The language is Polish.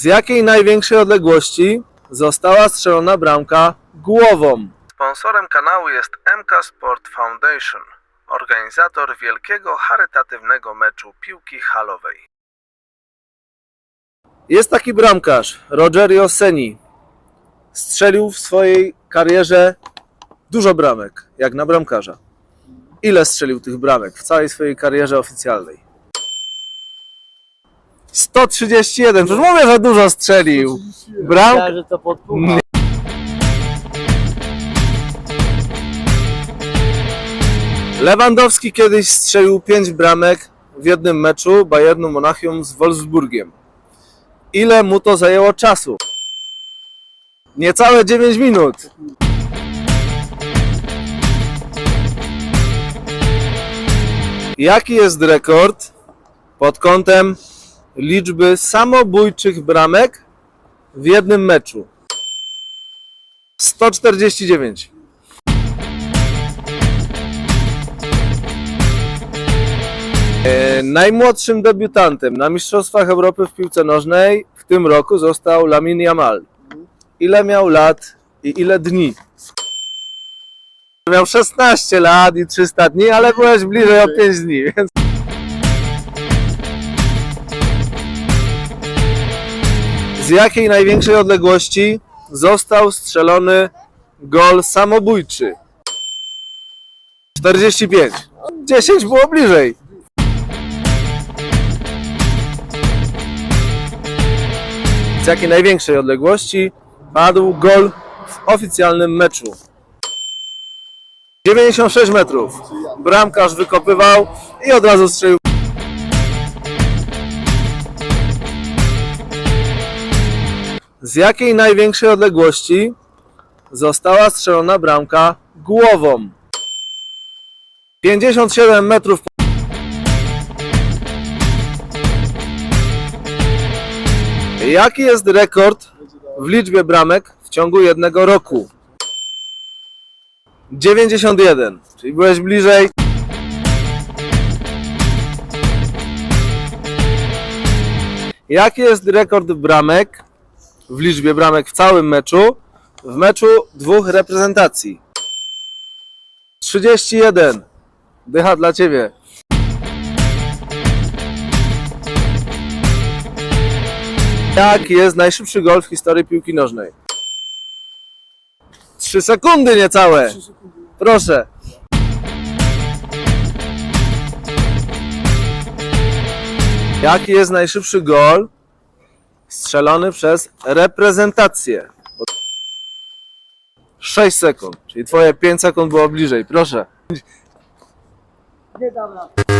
Z jakiej największej odległości została strzelona bramka głową? Sponsorem kanału jest MK Sport Foundation, organizator wielkiego charytatywnego meczu piłki halowej. Jest taki bramkarz, Rogerio Seni. Strzelił w swojej karierze dużo bramek, jak na bramkarza. Ile strzelił tych bramek w całej swojej karierze oficjalnej? 131, przecież mówię, że dużo strzelił. Bramka. Myślałem, że to podpucha. Lewandowski kiedyś strzelił 5 bramek w jednym meczu Bayernu Monachium z Wolfsburgiem. Ile mu to zajęło czasu? Niecałe 9 minut. Jaki jest rekord pod kątem liczby samobójczych bramek w jednym meczu? 149. E, Najmłodszym debiutantem na Mistrzostwach Europy w piłce nożnej w tym roku został Lamin Yamal. Ile miał lat i ile dni? Miał 16 lat i 300 dni, ale byłeś bliżej o 5 dni, więc... Z jakiej największej odległości został strzelony gol samobójczy? 45. 10 było bliżej. z jakiej największej odległości padł gol w oficjalnym meczu. 96 metrów. Bramkarz wykopywał i od razu strzelił. Z jakiej największej odległości została strzelona bramka głową? 57 metrów. Jaki jest rekord w liczbie bramek w ciągu jednego roku? 91, czyli byłeś bliżej. Jaki jest rekord bramek w liczbie bramek w całym meczu w meczu dwóch reprezentacji? 31. Dycha dla ciebie. Jaki jest najszybszy gol w historii piłki nożnej? 3 sekundy niecałe. Proszę. Jaki jest najszybszy gol strzelony przez reprezentację? 6 sekund, czyli twoje 5 sekund było bliżej. Proszę. Nie rady.